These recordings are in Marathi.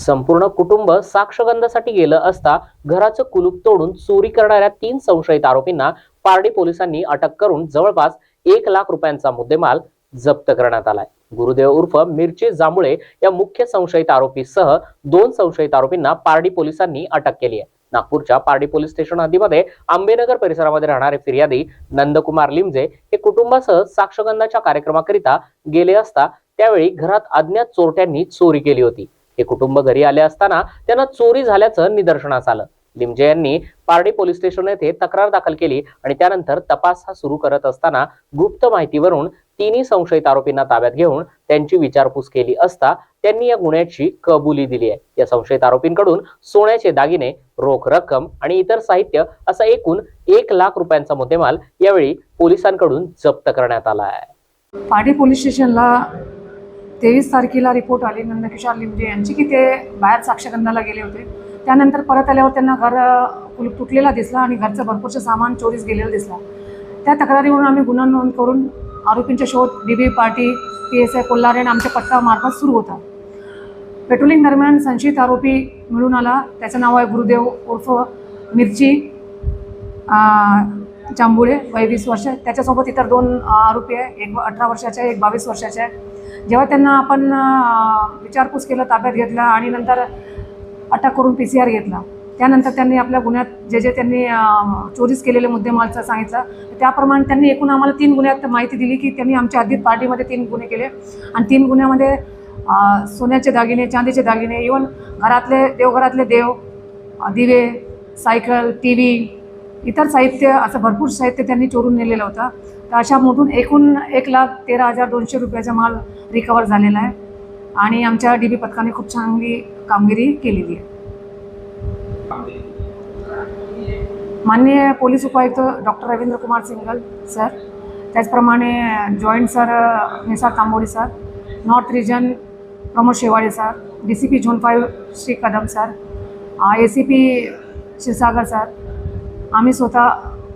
संपूर्ण कुटुंब साक्षगंधासाठी गेलं असता घराचं कुलूप तोडून चोरी करणाऱ्या तीन संशयित आरोपींना पारडी पोलिसांनी अटक करून जवळपास एक लाख रुपयांचा मुद्देमाल जप्त करण्यात आलाय. गुरुदेव उर्फ मिरची जांभुळे या मुख्य संशयित आरोपीसह दोन संशयित आरोपींना पारडी पोलिसांनी अटक केली आहे. नागपूरच्या पारडी पोलीस स्टेशन हद्दीमध्ये आंबेनगर परिसरामध्ये राहणारे फिर्यादी नंदकुमार लिमजे हे कुटुंबासह साक्षगंधाच्या कार्यक्रमाकरिता गेले असता त्यावेळी घरात अज्ञात चोरट्यांनी चोरी केली होती. हे कुटुंब घरी आले असताना त्यांना चोरी झाल्याचं निदर्शनास आलं. लिमजे यांनी पारडी पोलीस स्टेशन येथे तक्रार दाखल केली आणि त्यानंतर तपास हा सुरू करत असताना गुप्त माहितीवरून तिन्ही संशयित आरोपींना ताब्यात घेऊन त्यांची विचारपूस केली असता त्यांनी या गुन्ह्याची कबुली दिली आहे. या संशयित आरोपींकडून सोन्याचे दागिने रोख रक्कम आणि इतर साहित्य असा एकूण एक लाख रुपयांचा मुद्देमाल यावेळी पोलिसांकडून जप्त करण्यात आला आहे. पारडी पोलीस स्टेशनला तेवीस तारखेला रिपोर्ट आली नंदकिशोर लिमजे म्हणजे यांची की ते बाहेर साक्षगंधाला गेले होते. त्यानंतर परत आल्यावर त्यांना घर कुल कुलूप तुटलेला दिसला आणि घरचं भरपूरचं सामान चोरीस गेलेलं दिसला. त्या तक्रारीवरून आम्ही गुन्हा नोंद करून आरोपींचा शोध D B party P S I Kolhare आणि आमच्या पथकामार्फत सुरू होता. पेट्रोलिंग दरम्यान संशयित आरोपी मिळून आला. त्याचं नाव आहे गुरुदेव उर्फ मिरची. जांभुळे वय वीस वर्ष. त्याच्यासोबत इतर दोन आरोपी आहे. एक अठरा वर्षाचे आहे एक बावीस वर्षाचे आहे. जेव्हा त्यांना आपण विचारपूस केलं ताब्यात घेतला आणि नंतर अटक करून पी सी आर घेतला त्यानंतर त्यांनी आपल्या गुन्ह्यात जे जे त्यांनी चोरीस केलेले मुद्देमालचं सांगितलं त्याप्रमाणे त्यांनी एकूण आम्हाला तीन गुन्ह्यात माहिती दिली की त्यांनी आमच्या हद्दीत पार्टीमध्ये तीन गुन्हे केले. आणि तीन गुन्ह्यामध्ये सोन्याचे दागिने चांदीचे दागिने इवन घरातले देवघरातले देव दिवे सायकल टी व्ही इतर साहित्य असं भरपूर साहित्य त्यांनी चोरून नेलेलं होतं. तर अशा मोठून एकूण एक लाख तेरा हजार दोनशे रुपयाचा माल रिकवर झालेला आहे. आणि आमच्या डी बी पथकाने खूप चांगली कामगिरी केलेली आहे. माननीय पोलीस उपायुक्त डॉक्टर रवींद्र कुमार सिंगल सर त्याचप्रमाणे joint sir Nisar Tambodi sir north region Pramod Shewale sir D C P zone five Shri Kadam sir A C P Kshirsagar sir आम्ही स्वतः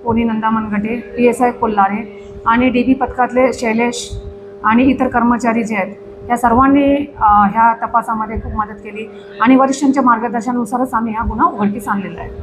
कोणी Nanda Managate P S I Kolhare आणि डी बी पथकातले शैलेश आणि इतर कर्मचारी जे आहेत या सर्वांनी ह्या तपासामध्ये खूप मदत केली. आणि वरिष्ठांच्या मार्गदर्शनानुसारच आम्ही हा गुन्हा उघडकीस आणलेला आहे.